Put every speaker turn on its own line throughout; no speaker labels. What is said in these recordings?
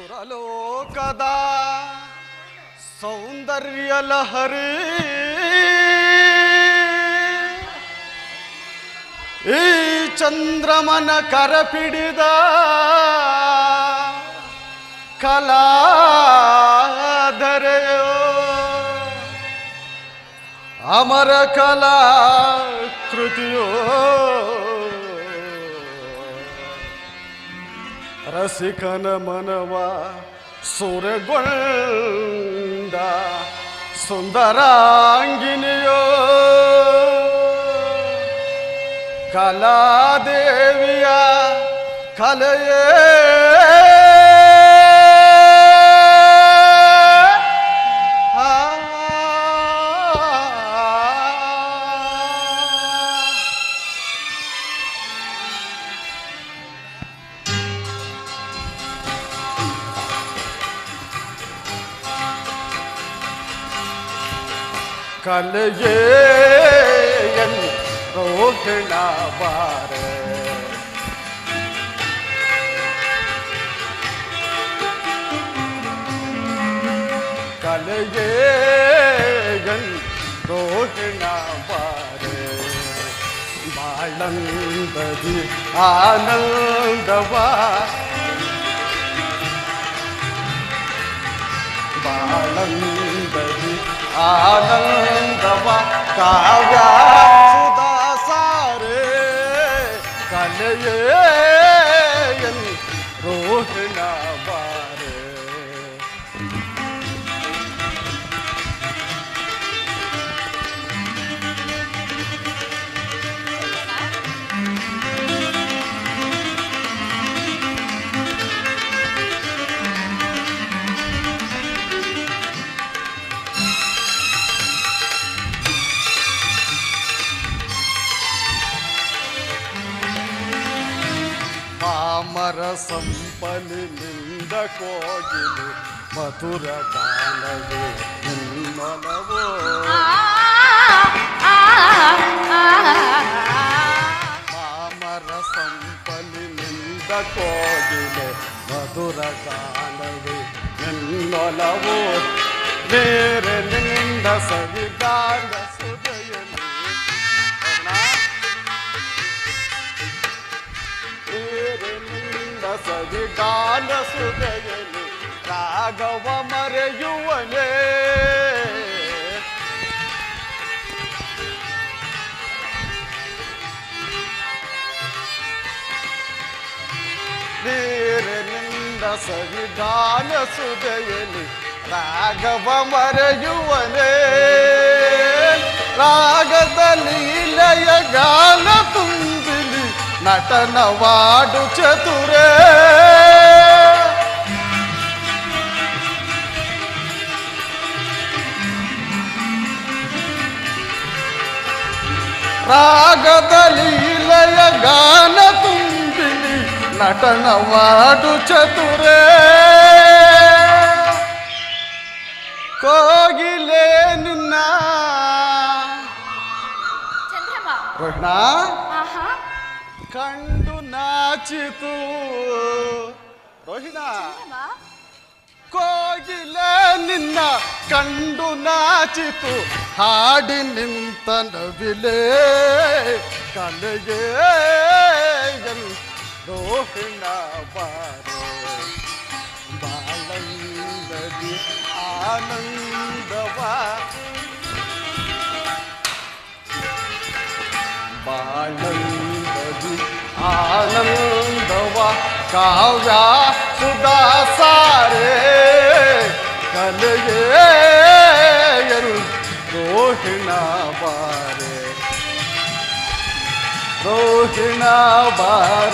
ಸುರಲೋಕದ ಸೌಂದರ್ಯ ಲಹರಿ. ಈ ಚಂದ್ರಮನ ಕರಪಿಡಿದ ಕಲಾಧರೆಯೋ ಅಮರ ಕಲಾ ಕೃತಿಯೋ ರಸಿಕನ ಮನವ ಸುರಗೊಂಡ ಸುಂದರಾಂಗಿನಿಯೋ. ಕಲಾದೇವಿಯ ಕಲೆಯೇ ಕಲೆಯೇ ರೋಹಿಣ ಬಾರ ಕಲೆಯೇ ರೋಹಿಣ ಬಾರ ಬಾಳಂದದಿ ಆನಂದವಾ ಬಾಳಂದದಿ ಆನಂದವ ಕಾವ್ಯ ಸುದಾಸಾರೆ ಕಲೆಯೇ ರೋಹಿಣ ಸಂಪಲಿನಿಂದ ಕೋಗಿಲು ಮಧುರ ಗಾನವೇ ನಿನ್ನೊಲವೋ ಪಾಮರ ಸಂಪಲಿನಿಂದ ಕೋಗಿಲು ಮಧುರ ಗಾನವೇ ನಿನ್ನೊಲವೋ ಬೇರೆ ನಿಂದ ಸವಿಗಾನ ನೀರಿನಿಂದ ಸವಿಗಾನ ಸುದಯಲಿ ರಾಘವ ಮರೆಯುವನೇ. ನೀರಿನಿಂದ ಸವಿಗಾನ ಸುದಯಲಿ ರಾಘವ ಮರೆಯುವನೇ. ರಾಗದಲ್ಲಿ ಇಲಯ ಗಾನ ತುಂಬಿಲಿ ನಟನವಾಡು ಚತುರೇ ರಾಗದಲ್ಲಿ ಇಲಯ ಗಾನ ತುಂಬಿಲಿ ನಟನವಾಡು ಚತುರೇ ಕೋಗಿಲೆ ನಿನ್ನ
ಚಂದ್ರಮ
ರೋಹಿಣ
ಆಹಾ
ಕಂಡು ನಾಚಿತು. ರೋಹಿಣ. ಕೋಗಿಲೆ ನಿನ್ನ ಕಂಡು ನಾಚಿತು. ಹಾಡಿ ನಿಂತ ನವಿಲೆ ಕಲೆಗೆ ರೋಹಿಣ ಬಾರೋ. ಬಾಳಂದದಿ ಆನಂದವಾ. ಬಾಳಂದದಿ ಆನಂದವ ಕಾವ್ಯ ಸುದಾಸಾರೆ ಕಲೆಯೇ ರೋಹಿಣ ಬಾರೆ ರೋಹಿಣ ಬಾರೆ ರೋಹಿಣ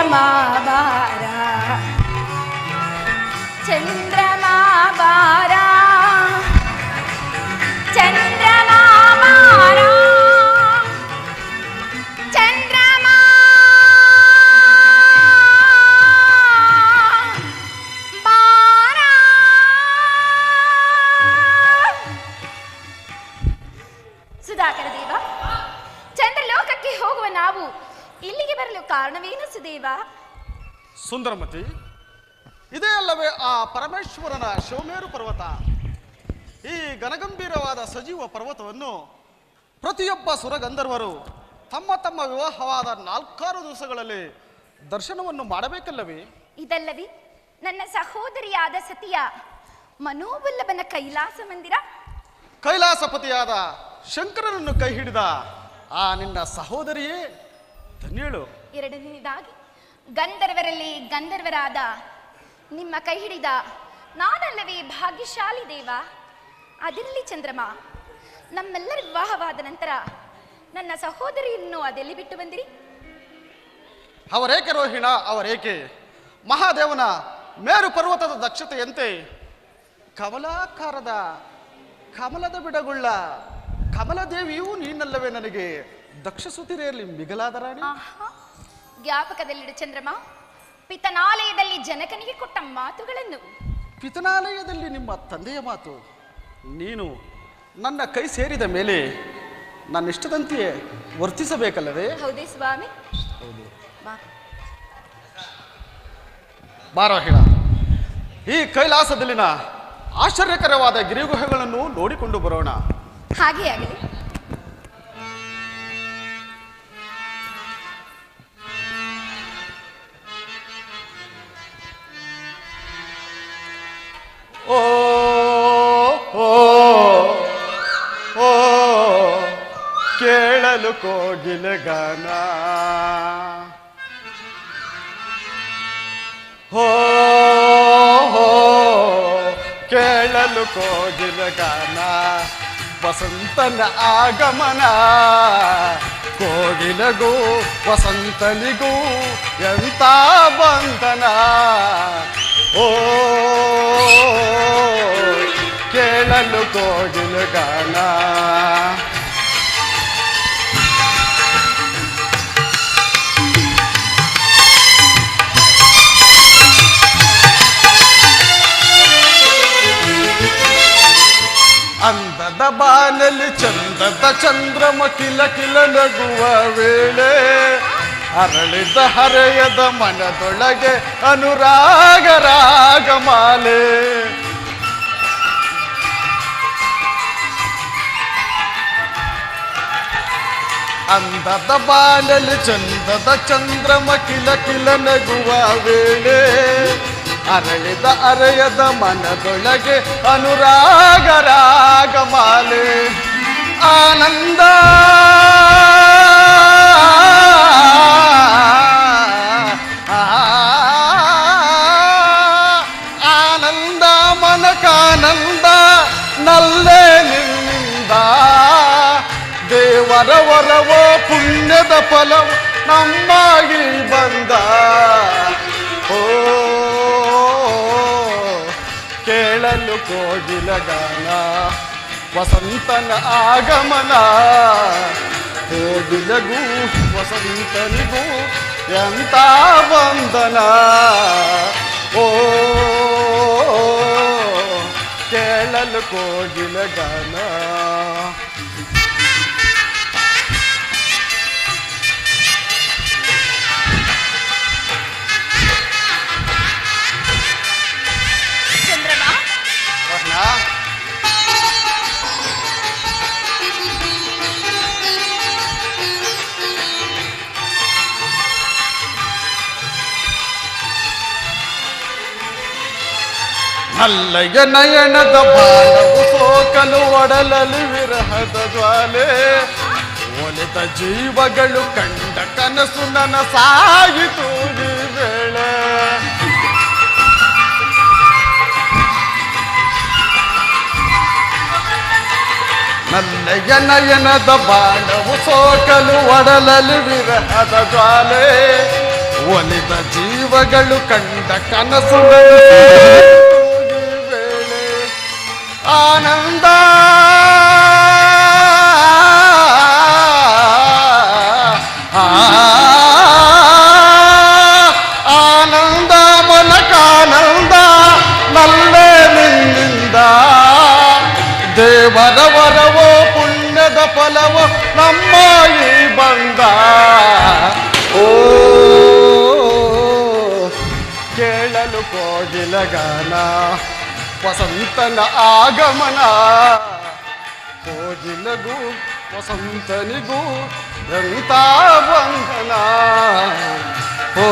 ಚಂದ್ರಮಾ ಸುದೇವ
ಸುಂದರಮತಿ. ಇದೇ ಅಲ್ಲವೇ ಆ ಪರಮೇಶ್ವರನ ಶಿವಮೇರು ಪರ್ವತ. ಈ ಘನಗಂಭೀರವಾದ ಸಜೀವ ಪರ್ವತವನ್ನು ಪ್ರತಿಯೊಬ್ಬ ಸುರಗಂಧರ್ವರು ತಮ್ಮ ತಮ್ಮ ವಿವಾಹವಾದ ನಾಲ್ಕಾರು ದಿವಸಗಳಲ್ಲಿ ದರ್ಶನವನ್ನು ಮಾಡಬೇಕಲ್ಲವೇ?
ಇದಲ್ಲವೇ ನನ್ನ ಸಹೋದರಿಯಾದ ಸತಿಯ ಮನೋವಲ್ಲಭನ ಕೈಲಾಸ ಮಂದಿರ.
ಕೈಲಾಸಪತಿಯಾದ ಶಂಕರನನ್ನು ಕೈ ಹಿಡಿದ ಆ ನಿನ್ನ ಸಹೋದರಿಯೇ ಧನ್ಯಳು.
ಎರಡನೇದಾಗಿ ಗಂಧರ್ವರಲ್ಲಿ ಗಂಧರ್ವರಾದ ನಿಮ್ಮ ಕೈ ಹಿಡಿದ ನಾನಲ್ಲವೇ ಭಾಗ್ಯಶಾಲಿ ದೇವ? ಅದಿರಲಿ ಚಂದ್ರಮ ನಮ್ಮೆಲ್ಲರ ವಿವಾಹವಾದ ನಂತರ ನನ್ನ ಸಹೋದರಿಯನ್ನು ಅದೆಲ್ಲಿ ಬಿಟ್ಟು ಬಂದಿರಿ?
ಅವರೇಕೆ ರೋಹಿಣ ಅವರೇಕೆ? ಮಹಾದೇವನ ಮೇರು ಪರ್ವತದ ದಕ್ಷತೆಯಂತೆ ಕಮಲಾಕಾರದ ಕಮಲದ ಬಿಡಗುಳ್ಳ ಕಮಲದೇವಿಯೂ ನೀನಲ್ಲವೇ ನನಗೆ ದಕ್ಷ ಸುತಿರೆಯಲ್ಲಿ ಮಿಗಲಾದ ರಾಣಿ?
ಜ್ಞಾಪಕದಲ್ಲಿಡು ಚಂದ್ರಮ. ಪಿತನಾಲಯದಲ್ಲಿ ಜನಕನಿಗೆ ಕೊಟ್ಟ ಮಾತುಗಳನ್ನು.
ಪಿತನಾಲಯದಲ್ಲಿ ನಿಮ್ಮ ತಂದೆಯ ಮಾತು. ನೀನು ನನ್ನ ಕೈ ಸೇರಿದ ಮೇಲೆ ನನ್ನ ಇಷ್ಟದಂತೆಯೇ ವರ್ತಿಸಬೇಕಲ್ಲವೇ?
ಹೌದೇ ಸ್ವಾಮಿ. ಬಾ.
ಹೇಳ ಈ ಕೈಲಾಸದಲ್ಲಿನ ಆಶ್ಚರ್ಯಕರವಾದ ಗಿರಿಗುಹೆಗಳನ್ನು ನೋಡಿಕೊಂಡು ಬರೋಣ.
ಹಾಗೆ ಆಗಲಿ.
ಓ ಕೇಳಲು ಕೋಗಿಲೆ ಗಾನ. ಹೋ ಕೇಳಲು ಕೋಗಿಲೆ ಗಾನ. ವಸಂತನ ಆಗಮನ ಕೋಗಿಲಗೂ ವಸಂತನಿಗೂ ಎಂತ ಬಂಧನ. ಓ ಕೇಳಲು ಕೋಗಿಲು ಗಾನ ಅಂದದ ಬಾನಲ್ಲಿ ಚಂದದ ಚಂದ್ರಮ ಕಿಲ ಕಿಲ ನಗುವ ವೇಳೆ ಅರಳಿದ ಹರೆಯದ ಮನದೊಳಗೆ ಅನುರಾಗ ರಾಗಮಾಲೆ. ಅಂದದ ಬಾಲಲಿ ಚಂದದ ಚಂದ್ರಮ ಕಿಲ ಕಿಲ ನಗುವ ವೇಳೆ ಅರಳಿದ ಅರೆಯದ ಮನದೊಳಗೆ ಅನುರಾಗ ರಾಗಮಾಲೆ. ಆನಂದ ದೇವರ ವರವೋ ಪುಣ್ಯದ ಫಲವು ನಮ್ಮಾಗಿ ಬಂದ ಓ ಕೇಳಲು ಕೋಗಿಲ ಗಾನ ವಸಂತನ ಆಗಮನ ಕೋಗಿಲಗೂ ವಸಂತನಿಗೂ ಎಂತ ಬಂಧನ ಓ ಕೇಳಲು ಕೋಗಿಲ ಗಾನ ನಲ್ಲಯ್ಯ ನಯನದ ಬಾಣವು ಸೋಕಲು ಒಡಲಲು ವಿರಹದ ಜ್ವಾಲೆ. ಒಲಿದ ಜೀವಗಳು ಕಂಡ ಕನಸು ನನಸಾಗಿತು ಈ ವೇಳೆ ನಲ್ಲಯ್ಯ ನಯನದ ಬಾಣವು ಸೋಕಲು ಒಡಲಲು ವಿರಹದ ಜ್ವಾಲೆ. ಒಲಿದ ಜೀವಗಳು ಕಂಡ ಕನಸು ಆನಂದ ಆ, ಆನಂದ ಮನಕಾನಂದ ನಲ್ಲೇ ನಿನ್ನಿಂದ ದೇವರ ವರವೋ ಪುಣ್ಯದ ಫಲವೋ ನಮ್ಮ ಈ ಬಂದ ಓ ಕೇಳಲು ಕೋಗಿಲ ಗಾನ ವಸಂತನ ಆಗಮನ. ಕೋಗಿಲಗೂ ವಸಂತನಿಗೂ ಎಂತ ಬಂಧನ ಓ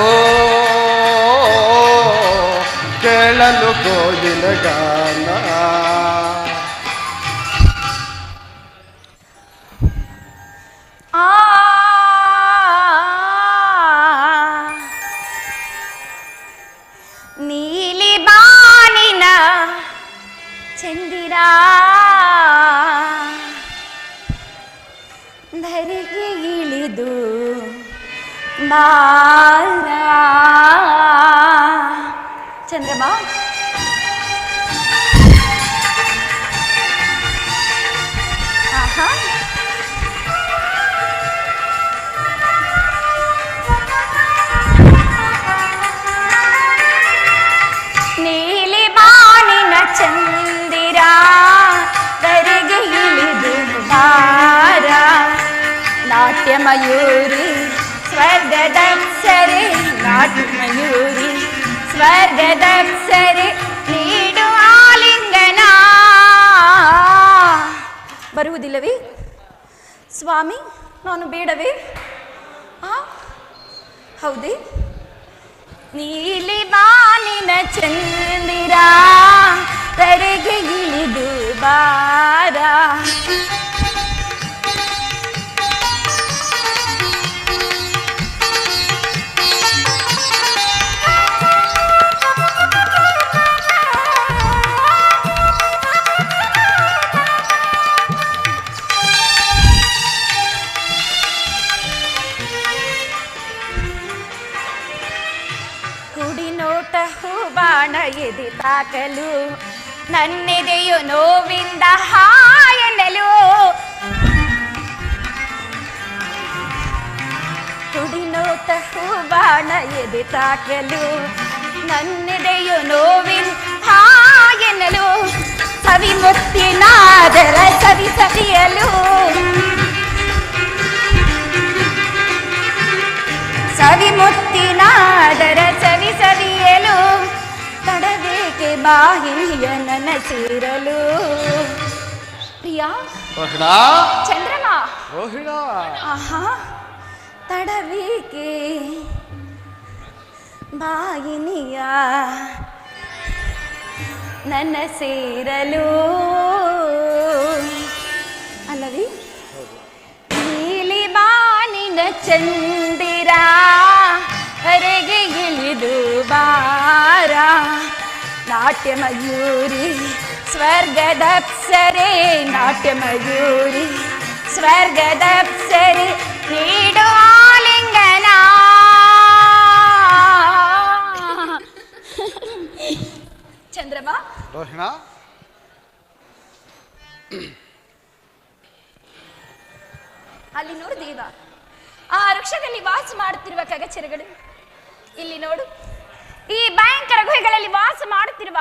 ಕೇಳಲು ಕೋಗಿಲ ಗಾನ.
ಆ ಧರೆಗೆ ಇಳಿದು ಬಾರ ಚಂದ್ರಮ ಆಹಾ. ಸ್ವರ್ಗದಪ್ಸರೆ ನಾಟ್ಯ ಮಯೂರಿ ಸ್ವರ್ಗದಪ್ಸರೆ ನೀಡು ಆಲಿಂಗನ. ಬರುವುದಿಲ್ಲವೇ? ಸ್ವಾಮಿ, ನಾನು ಬೇಡವೇ? ಆ? ಹೌದೇ? ನೀಲಿ ಬಾನಿನ ಚಂದಿರ. ನನ್ನೆದೆಯು ನೋವಿಂದ ಹಾಯನಲು ತುಡಿನೋತ ಹೂಬಾಣ ಎದೆ ತಾಕಲು ನನ್ನೆದೆಯು ನೋವಿನ ಹಾಯನಲು ಕವಿ ಮುತ್ತಿನಾದರ ನನ್ನ ಸೇರಲು. ಪ್ರಿಯಾ?
ರೋಹಿಣ?
ಚಂದ್ರಮ?
ರೋಹಿಣ?
ಆಹಾ ತಡಬೇಕೆ ಬಾಯಿನಿಯ ನನ್ನ ಸೇರಲು. ಅಲ್ಲವಿ? ನೀಲಿ ಬಾನಿನ ಚಂದಿರ ಹೊರಗೆ ಇಳಿದು ಬಾರ. ನಾಟ್ಯ ಮಯೂರಿ ಸ್ವರ್ಗದಪ್ಸರೆ ನಾಟ್ಯ ಮಯೂರಿ ಸ್ವರ್ಗದಪ್ಸರೆ ನೀಡು ಆಲಿಂಗನ. ಚಂದ್ರಮ?
ರೋಹಿಣ?
ಅಲ್ಲಿ ನೋಡು ದೇವ ಆ ವೃಕ್ಷದಲ್ಲಿ ವಾಸ ಮಾಡುತ್ತಿರುವ ಕಗಚರಗಳು. ಇಲ್ಲಿ ನೋಡು ಈ ಭಯಂಕರ ಗುಹೆಗಳಲ್ಲಿ ವಾಸ ಮಾಡುತ್ತಿರುವ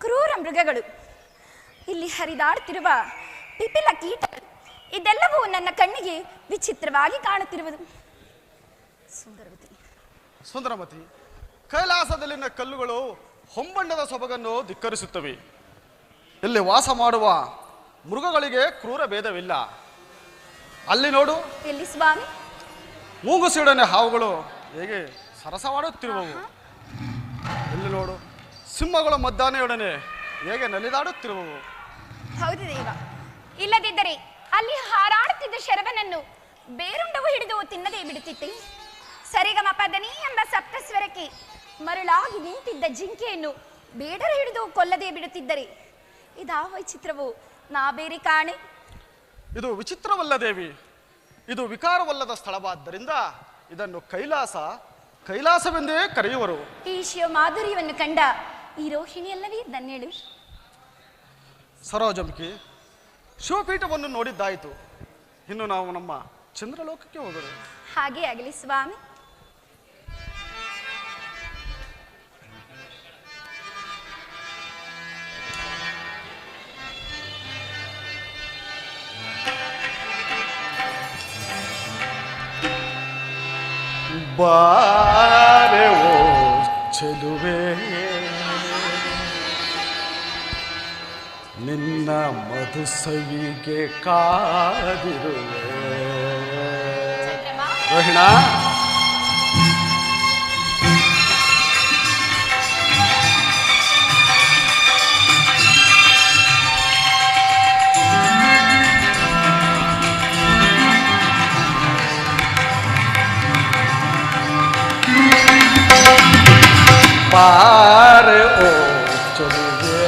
ಕ್ರೂರ ಮೃಗಗಳು ಇಲ್ಲಿ ಹರಿದಾಡುತ್ತಿರುವ ಪಿಪಿಲ ಕೀಟ ಇದೆಲ್ಲವೂ ನನ್ನ ಕಣ್ಣಿಗೆ ವಿಚಿತ್ರವಾಗಿ ಕಾಣುತ್ತಿರುವುದು. ಸುಂದರವತಿ.
ಸುಂದರಮತಿ ಕೈಲಾಸದಲ್ಲಿನ ಕಲ್ಲುಗಳು ಹೊಂಬಣ್ಣದ ಸೊಬಗನ್ನು ಧಿಕ್ಕರಿಸುತ್ತವೆ. ಇಲ್ಲಿ ವಾಸ ಮಾಡುವ ಮೃಗಗಳಿಗೆ ಕ್ರೂರ ಭೇದವಿಲ್ಲ. ಅಲ್ಲಿ ನೋಡು.
ಎಲ್ಲಿ ಸ್ವಾಮಿ?
ಮೂಗುಸಿಡನೆ ಹಾವುಗಳು ಹೇಗೆ ಸರಸವಾಡುತ್ತಿರುವವು ಇಲ್ಲಿ ನೋಡು. ಸಿಂಹಗಳ ಮದ್ದಾನೆಯೊಡನೆ ಹೇಗೆ ನಲಿದಾಡುತ್ತಿರುವವು?
ಹೌದು ದೇವ. ಇಲ್ಲದಿದ್ದರೆ ಅಲ್ಲಿ ಹಾರಾಡುತ್ತಿದ್ದ ಶರವನನ್ನು ಬೇರುಂಡವು ಹಿಡಿದು ತಿನ್ನದೇ ಬಿಡುತ್ತಿತ್ತೆ. ಸರಿಗಮಪದನಿ ಎಂಬ ಸಪ್ತಸ್ವರಕ್ಕೆ ಮರಳಾಗಿ ನಿಂತಿದ್ದ ಜಿಂಕೆಯನ್ನು ಬೇಡರ ಹಿಡಿದು ಕೊಲ್ಲದೆ ಬಿಡುತ್ತಿದ್ದರೆ ಇದಾವ ವಿಚಿತ್ರವು ನಾ ಬೇರೆ ಕಾಣೆ?
ಇದು ವಿಚಿತ್ರವಲ್ಲ ದೇವಿ. ಇದು ವಿಕಾರವಲ್ಲದ ಸ್ಥಳವಾದ್ದರಿಂದ ಇದನ್ನು ಕೈಲಾಸ ಕೈಲಾಸವೆಂದೇ ಕರೆಯುವರು.
ಈ ಶಿವ ಮಾಧುರ್ಯವನ್ನು ಕಂಡ ಈ ರೋಹಿಣಿಯಲ್ಲವೇ ಧನ್ಯಳು
ಸರೋಜಮುಖಿ ಶಿವಪೀಠವನ್ನು ನೋಡಿದ್ದಾಯಿತು. ಇನ್ನು ನಾವು ನಮ್ಮ ಚಂದ್ರಲೋಕಕ್ಕೆ ಹೋಗೋಣ
ಹಾಗೆ ಆಗಲಿ ಸ್ವಾಮಿ.
ಓ ಚೆಲುವೆ ನಿನ್ನ ಮಧು ಸವಿಗೆ ಕಾದಿರುವೆ ರೋಹಿಣ? ಬಾರೆ, ಓ ಚೆಲುವೆ,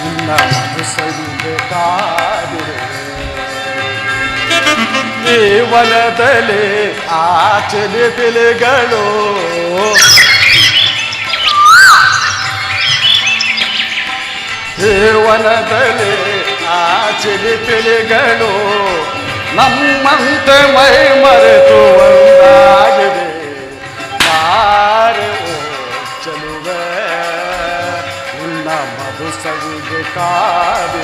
ನಿನ್ನ ಮಧು ಸವಿಗೆ ಕಾದಿರುವೆ ಈ ವನದಲ್ಲಿ ಆ ಚೆಲಿ ಪಿಲಿಗಳು. ಈ ವನದಲ್ಲಿ ಆ ನಮ್ಮಂತೆ ಮೈ ಮರೆತು ಒಂದಾಗಿದೆ.
సగుదు కాదు.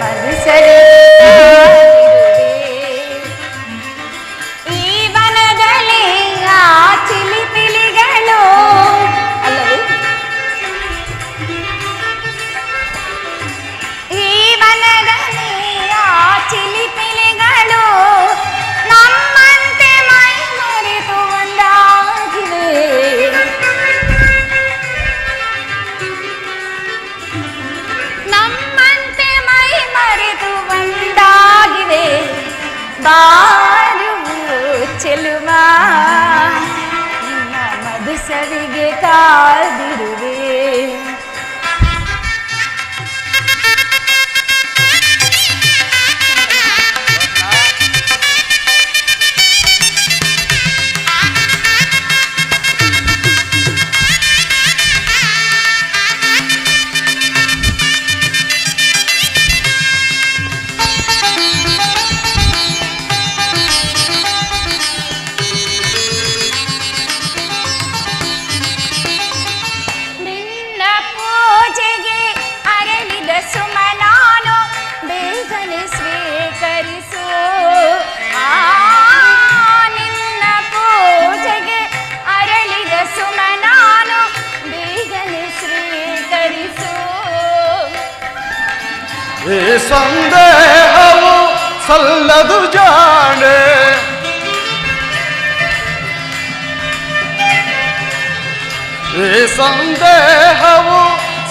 నమస్కారం ಬಾರು ಚೆಲುವ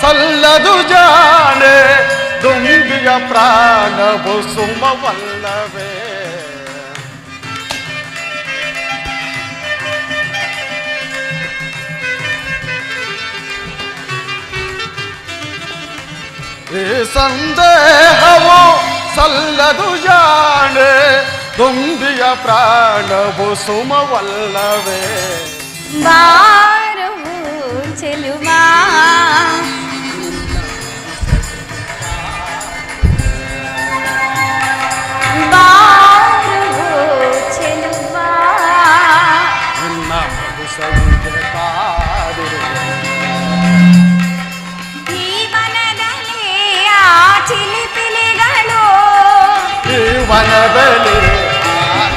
ಸಲ್ಲದು ಜಾಣೆ ದುಂಬಿಯ ಪ್ರಾಣವು ಸುಮವಲ್ಲವೇ ಈ ಸಂದೇಹವು ಸಲ್ಲದು ಜಾಣೆ ದುಂಬಿಯ ಪ್ರಾಣವು ಸುಮವಲ್ಲವೇ
ಬಾರವು ಚೆಲುವಾ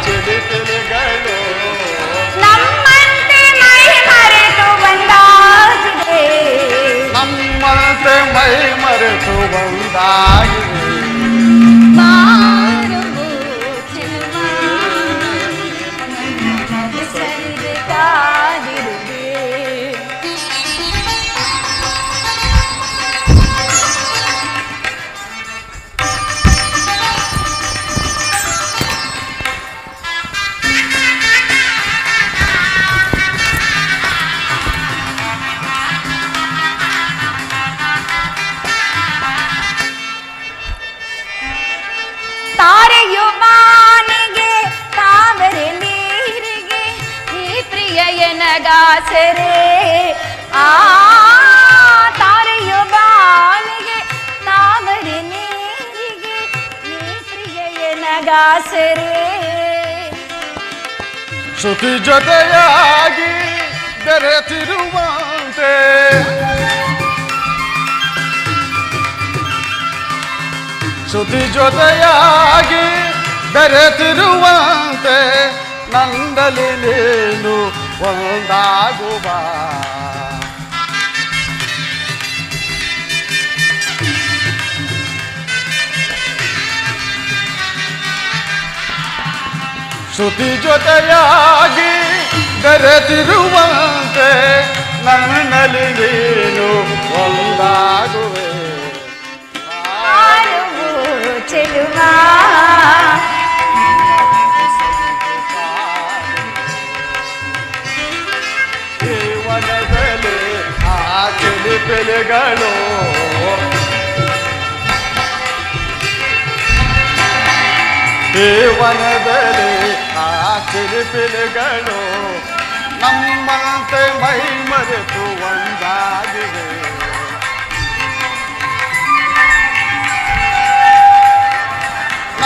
ಚಿಲಿಪಿಲಿಗಳು ನಮ್ಮಂತೆ ಮೈ ಮರೆತು ಬಂದಾಗಿದೆ ತಾರೆಯು ಬಾನಿಗೆ ತಾವರೆ ನೀರಿಗೆ, ಈ ಪ್ರಿಯ ಎನಗಾಸರೆ. ಆ ತಾರೆಯು ಬಾನಿಗೆ ತಾವರೆ ನೀರಿಗೆ, ಈ ಪ್ರಿಯ ಎನಗಾಸರೆ.
ಶ್ರುತಿ ಜೊತೆಯಾಗಿ ಬೆರೆತಿರುವಂತೆ. ಶ್ರುತಿ ಜೊತೆಯಾಗಿ ಬೆರೆತಿರುವಂತೆ ನಂದಲಿ ನೀನು ಒಂದಾಗುವ. ಶ್ರುತಿ ಜೊತೆಯಾಗಿ ಬೆರೆತಿರುವಂತೆ ನನ್ನಲ್ಲಿ ನೀನು ಒಂದಾಗುವೆ.
ಚೆಲುವಾ
ಜೀವನದಲ್ಲಿ ಆ ಚಿಲಿಪಿಲಿಗಳು ಜೀವನದಲ್ಲಿ ಆ ಚಿಲಿಪಿಲಿಗಳು ನಮ್ಮಂತೆ ಮೈ ಮರೆತು ಒಂದಾಗಿವೆ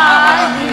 ಕಾದಿರುವೆ